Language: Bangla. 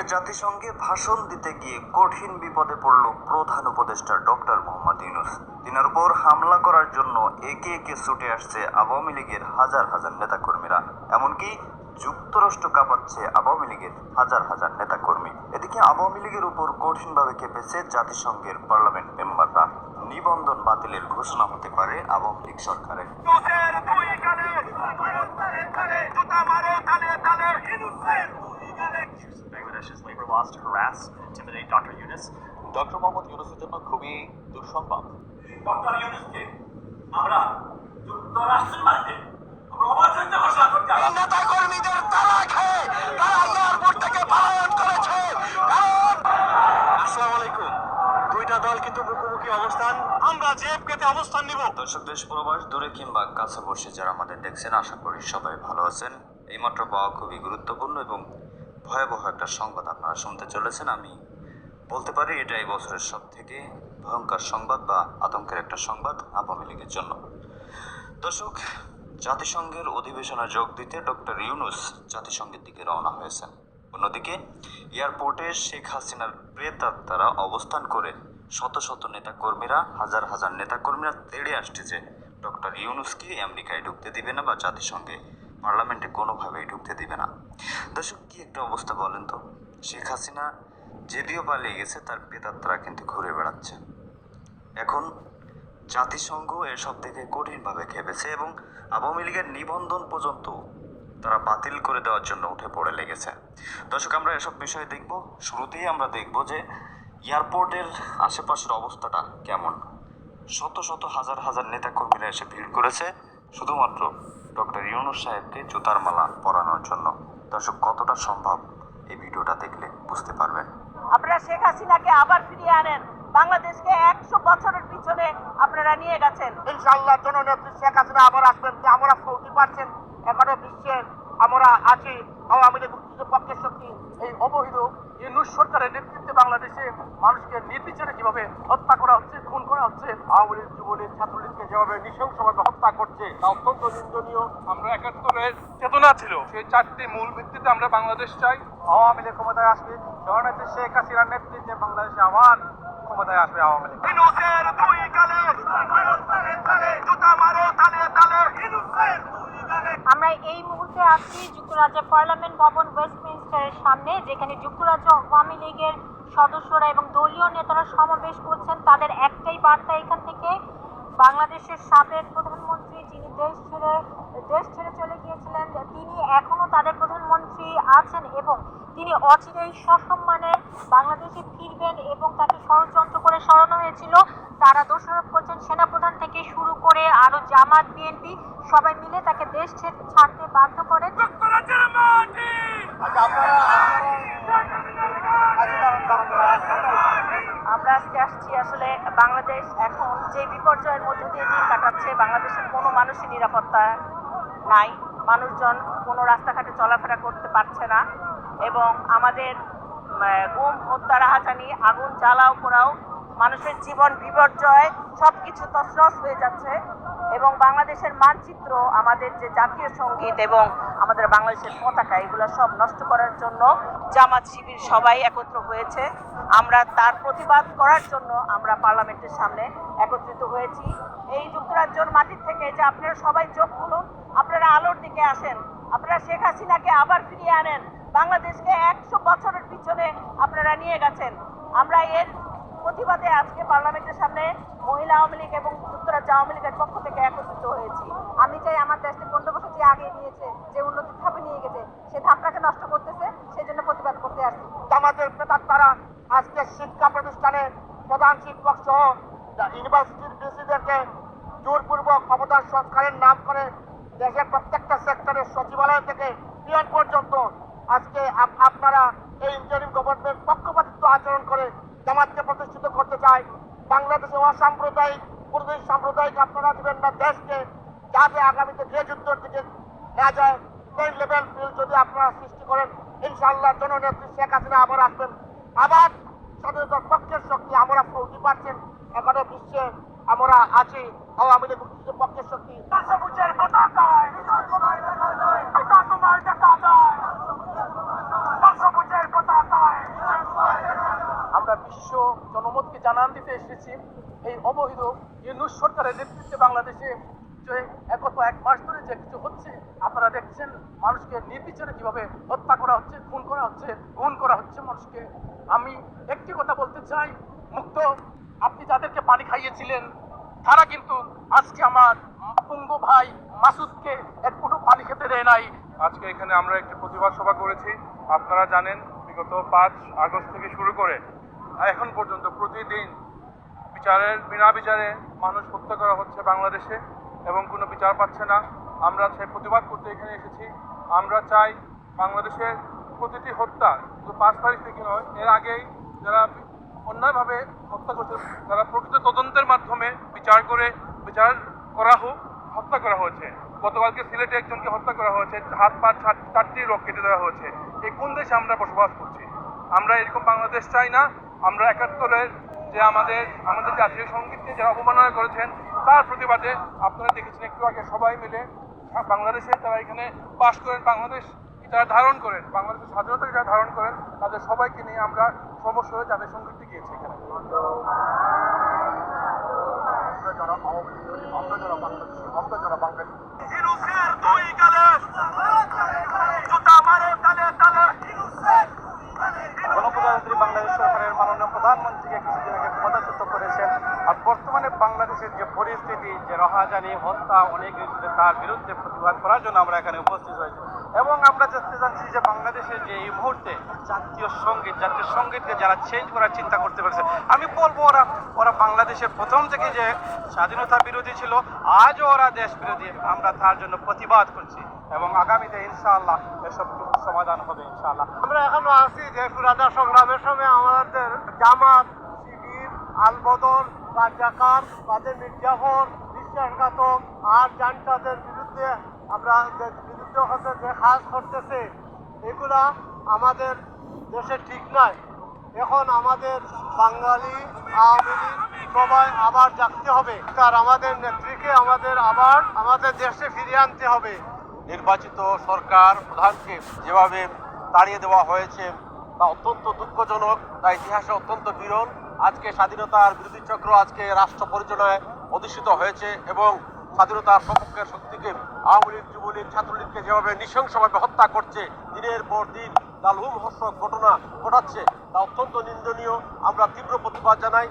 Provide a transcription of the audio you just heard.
আজকে জাতিসংঘে ভাষণ দিতে গিয়ে কঠিন বিপদে পড়ল প্রধান উপদেষ্টা ডক্টর মোহাম্মদ ইউনুস। তিনার উপর হামলা করার জন্য একে একে ছুটে আসছে আওয়ামী লীগের হাজার হাজার নেতাকর্মীরা। এমনকি যুক্তরাষ্ট্র কাঁপাচ্ছে আওয়ামী লীগের হাজার হাজার নেতাকর্মী। এদিকে আওয়ামী লীগের উপর কঠিনভাবে খেপেছে জাতিসংঘের পার্লামেন্ট মেম্বাররা। নিবন্ধন বাতিলের ঘোষণা হতে পারে আওয়ামী লীগ সরকারের। Bangladesh's labor laws to harass and intimidate Dr. Yunus. Doctor Mohammad ইউনুসের জন্য খুবই দুঃসংবাদ। ডক্টর ইউনুসকে আমরা যুক্তরাষ্ট্রের মাঝে আমরা অবাঞ্ছিত ঘোষণা করতে নেতা কর্মীদের তারা খেয়ে তারা এয়ারপোর্ট থেকে পলায়ন করেছে। কারণ আসসালামু আলাইকুম। দুইটা দল কিন্তু মুখোমুখি অবস্থান। আমরা জেএফকেতে অবস্থান নিব। দর্শক দেশ প্রবাস দূরে কিংবা কাছে বসে যারা আমাদের দেখছেন আশা করি সবাই ভালো আছেন। এইমাত্র পাওয়া খুবই গুরুত্বপূর্ণ এবং ভয়াবহ একটা সংবাদ আপনারা শুনতে চলেছেন। আমি বলতে পারি এটা এই বছরের সব থেকে ভয়ঙ্কর সংবাদ বা আতঙ্কের একটা সংবাদ আওয়ামী লীগের জন্য। দর্শক, জাতিসংঘের অধিবেশনে যোগ দিতে ডক্টর ইউনুস জাতিসংঘের দিকে রওনা হয়েছেন। অন্যদিকে, এয়ারপোর্টে শেখ হাসিনার প্রেতাত্মারা অবস্থান করে শত শত নেতাকর্মীরা, হাজার হাজার নেতাকর্মীরা তেড়ে আসছে যে ডক্টর ইউনুসকে আমেরিকায় ঢুকতে দিবে না বা জাতিসংঘে পার্লামেন্টে কোনোভাবেই ঢুকতে দিবে না। দর্শক, কি একটা অবস্থা বলেন তো? শেখ হাসিনা যদিও পালিয়ে গেছে, তার প্রেতাত্মারা কিন্তু ঘুরে বেড়াচ্ছে। এখন জাতিসংঘ এসব থেকে কঠিনভাবে খেপেছে এবং আওয়ামী লীগের নিবন্ধন পর্যন্ত তারা বাতিল করে দেওয়ার জন্য উঠে পড়ে লেগেছে। দর্শক, আমরা এসব বিষয় দেখব। শুরুতেই আমরা দেখব যে এয়ারপোর্টের আশেপাশের অবস্থাটা কেমন। শত শত হাজার হাজার নেতাকর্মীরা এসে ভিড় করেছে, শুধুমাত্র ডক্টর ইউনুস সাহেবকে জুতার মালা পরানোর জন্য। দর্শক কতটা সম্ভব এই ভিডিওটা দেখলে বুঝতে পারবেন। আপনারা শেখ হাসিনাকে আবার ফিরিয়ে আনেন। বাংলাদেশকে একশো বছরের পিছনে আপনারা নিয়ে গেছেন। ইনশাআল্লাহ জননেত্রী শেখ হাসিনা আবার আসবেন। যে আমরা ফোর্টি পারছেন। এখনও বিশ্বের আমরা আছি। আওয়ামী লীগ পক্ষের অবহিত ইউনুস সরকারের নেতৃত্বে বাংলাদেশে মানুষকে নির্বিচারে কীভাবে হত্যা করা হচ্ছে খুন করা হচ্ছে আওয়ামী লীগ যুবলীগ ছাত্রলীগকে যেভাবে নৃশংসভাবে হত্যা করছে তা অত্যন্ত নিন্দনীয় আমরা একাত্তরের চেতনা ছিল সেই চারটি মূল ভিত্তিতে আমরা বাংলাদেশ চাই আওয়ামী লীগ ক্ষমতায় আসবে জননেত্রী শেখ হাসিনার নেতৃত্বে বাংলাদেশে আবার ক্ষমতায় আসবে আওয়ামী লীগ আমরা এই মুহূর্তে আছি যুক্তরাজ্যের পার্লামেন্ট ভবন ওয়েস্টমিনস্টারের সামনে, যেখানে যুক্তরাজ্য আওয়ামী লীগের সদস্যরা এবং দলীয় নেতারা সমাবেশ করছেন। তাদের একটাই বার্তা এখান থেকে, বাংলাদেশের সাবেক প্রধানমন্ত্রী যিনি দেশ ছেড়ে দেশ ছেড়ে চলে গিয়েছিলেন, তিনি এখনও তাদের প্রধানমন্ত্রী আছেন এবং তিনি অচিরেই সসম্মানে বাংলাদেশে ফিরবেন এবং তাকে ষড়যন্ত্র করে সরানো হয়েছিল। তারা দোষারোপ করছেন সেনাপ্রধান থেকে শুরু করে আরও জামাত, বিএনপি সবাই মিলে তাকে দেশ ছাড়তে বাধ্য যুক্তরাজ্যের আমরা আজকে আসছি আসলে বাংলাদেশ এখন যে বিপর্যয়ের মধ্য দিয়ে দিন কাটাচ্ছে, বাংলাদেশের কোনো মানুষই নিরাপত্তা নাই, মানুষজন কোনো রাস্তাঘাটে চলাফেরা করতে পারছে না এবং আমাদের গুম, হত্যা, রাহাজানি, আগুন, জ্বালাও পোড়াও মানুষের জীবন বিপর্যয় সব কিছু তছনছ হয়ে যাচ্ছে এবং বাংলাদেশের মানচিত্র, আমাদের যে জাতীয় সংগীত এবং আমাদের বাংলাদেশের পতাকা, এগুলো সব নষ্ট করার জন্য জামাত শিবির সবাই একত্র হয়েছে। আমরা তার প্রতিবাদ করার জন্য আমরা পার্লামেন্টের সামনে একত্রিত হয়েছি। এই যুক্তরাজ্যর মাটির থেকে যে আপনারা সবাই চোখ খুলুন, আপনারা আলোর দিকে আসেন। আপনারা শেখ হাসিনাকে আবার ফিরিয়ে আনেন। বাংলাদেশকে একশো বছরের পিছনে আপনারা নিয়ে গেছেন। আমরা এর প্রতিবাদে আজকে পার্লামেন্টের সামনে মহিলা আওয়ামী লীগ এবং যুক্তরাজ্য আওয়ামী লীগের পক্ষ থেকে একত্রিত হয়েছি। আমি চাই আমার দেশকে পনেরো বছর যে আগে নিয়েছে, যে উন্নতির ধাপে নিয়ে গেছে, সে ধাপটাকে নষ্ট করতেছে, সেই জন্য প্রতিবাদ করতে আসছি। আমাদের প্রেতাত্মারা আজকে শিক্ষা প্রতিষ্ঠানে প্রধান শিক্ষক সহ ইউনিভার্সিটির ভিসিদেরকে জোরপূর্বক ক্ষমতার সংস্কারের নাম করে দেশের প্রত্যেকটা সেক্টরের সচিবালয় থেকে পিয়ন পর্যন্ত আজকে আপ- আপনারা এই ইন্টারিম গভর্নমেন্ট পক্ষপাতিত্ব আচরণ করে জামাতকে প্রতিষ্ঠিত করতে চায় বাংলাদেশে অসাম্প্রদায়িক পূর্বে সাম্প্রদায়িক আপনারা দিবেন না দেশকে, যাতে আগামীতে যে যুদ্ধের দিকে নেওয়া যায়, সেই লেভেল ফিল যদি আপনারা সৃষ্টি করেন, ইনশাআল্লাহ জননেত্রী শেখ হাসিনা আবার আসবেন। আবার স্বাধীনতার পক্ষের শক্তি আমরা ফোর্টি পার্সেন্ট এখনও বিশ্বে আমরা আছি, আওয়ামী লীগ পক্ষের শক্তি সবুজের পতাকায় বিশ্ব জনমতকে জানান দিতে এসেছি। এই অবৈধ ইউনুস সরকারের নেতৃত্বে বাংলাদেশে যে গত এক মাস ধরে যে কিছু হচ্ছে, আপনারা দেখছেন মানুষকে নির্বিচারে কীভাবে হত্যা করা হচ্ছে, খুন করা হচ্ছে খুন করা হচ্ছে মানুষকে। আমি একটি কথা বলতে চাই, মুক্ত, আপনি যাদেরকে পানি খাইয়েছিলেন, তারা কিন্তু আজকে আমার পঙ্গু ভাই মাসুদকে এক ফুটো পানি খেতে দেয় নাই। আজকে এখানে আমরা একটি প্রতিবাদ সভা করেছি। আপনারা জানেন, বিগত পাঁচ আগস্ট থেকে শুরু করে এখন পর্যন্ত প্রতিদিন বিচারের, বিনা বিচারে মানুষ হত্যা করা হচ্ছে বাংলাদেশে এবং কোনো বিচার পাচ্ছে না। আমরা সেই প্রতিবাদ করতে এখানে এসেছি। আমরা চাই বাংলাদেশের প্রতিটি হত্যা, শুধু পাঁচ তারিখ থেকে নয়, এর আগেই যারা অন্যায়ভাবে হত্যা করছে, তারা প্রকৃত তদন্তের মাধ্যমে বিচার করে, বিচার করা হোক, হত্যা করা হয়েছে। গতকালকে সিলেটে একজনকে হত্যা করা হয়েছে, হাত পা চারটি রোগ কেটে দেওয়া হয়েছে। এই কোন দেশে আমরা বসবাস করছি? আমরা এরকম বাংলাদেশ চাই না আমরা একাত্তরের যে আমাদের আমাদের জাতীয় সঙ্গীতকে যারা অবমাননা করেছেন তার প্রতিবাদে আপনারা দেখেছেন একটু আগে সবাই মিলে বাংলাদেশে তারা এখানে বাস করেন বাংলাদেশ যারা ধারণ করেন বাংলাদেশের স্বাধীনতাকে যারা ধারণ করেন তাদের সবাইকে নিয়ে আমরা সমস্যা হয়ে জাতীয় সঙ্গীতটি গিয়েছি এখানে। আমরা যারা আওয়ামী লীগ যারা বাংলাদেশি আমরা যারা বাঙালি গণপ্রজাতন্ত্রী বাংলাদেশ সরকারের মাননীয় প্রধানমন্ত্রীকে কিছুদিন আগে ক্ষমতাচ্যুত করেছেন আর বর্তমানে বাংলাদেশের যে পরিস্থিতি, যে রহাজানি, হত্যা, অনেক তার বিরুদ্ধে প্রতিবাদ করার জন্য আমরা এখানে উপস্থিত হয়েছি। এবং আমরা জানতে চাচ্ছি যে বাংলাদেশের যে এই মুহূর্তে জাতীয় সংগীত, জাতীয় সঙ্গীতকে যারা চেঞ্জ করার চিন্তা করতে পেরেছে, আমি বলব ওরা ওরা বাংলাদেশের প্রথম থেকে যে স্বাধীনতা বিরোধী ছিল, আজও ওরা দেশ বিরোধী আমরা তার জন্য প্রতিবাদ করছি। এবং আগামীতে ইনশাআল্লাহ এসব সমাধান হবে ইনশাআল্লাহ। আমরা এখনও আছি যে সুরাজা সংগ্রামের সময় আমাদের জামাত, শিবির আলবদল রাজাকার তাদের মির্জাফর বিশ্বাসঘাতক, আর জানটাদের বিরুদ্ধে আমরা বিরুদ্ধে হতে যে কাজ করতেছে, এগুলা আমাদের দেশে ঠিক নাই। এখন আমাদের বাঙালি, আওয়ামী লীগ সবাই আবার জাগতে হবে। তার আমাদের নেত্রীকে আমাদের আবার আমাদের দেশে ফিরিয়ে আনতে হবে। নির্বাচিত সরকার প্রধানকে যেভাবে তাড়িয়ে দেওয়া হয়েছে, তা অত্যন্ত দুঃখজনক, তা ইতিহাসে অত্যন্ত বিরল। আজকে স্বাধীনতার বিরোধী চক্র আজকে রাষ্ট্র পরিচালনায় অধিষ্ঠিত হয়েছে এবং স্বাধীনতার সপক্ষের শক্তিকে আওয়ামী লীগ, যুবলীগ, ছাত্রলীগকে যেভাবে নৃশংসভাবে হত্যা করছে, দিনের পর দিন দালহুম হর্ষক ঘটনা ঘটাচ্ছে, তা অত্যন্ত নিন্দনীয়। আমরা তীব্র প্রতিবাদ জানাই।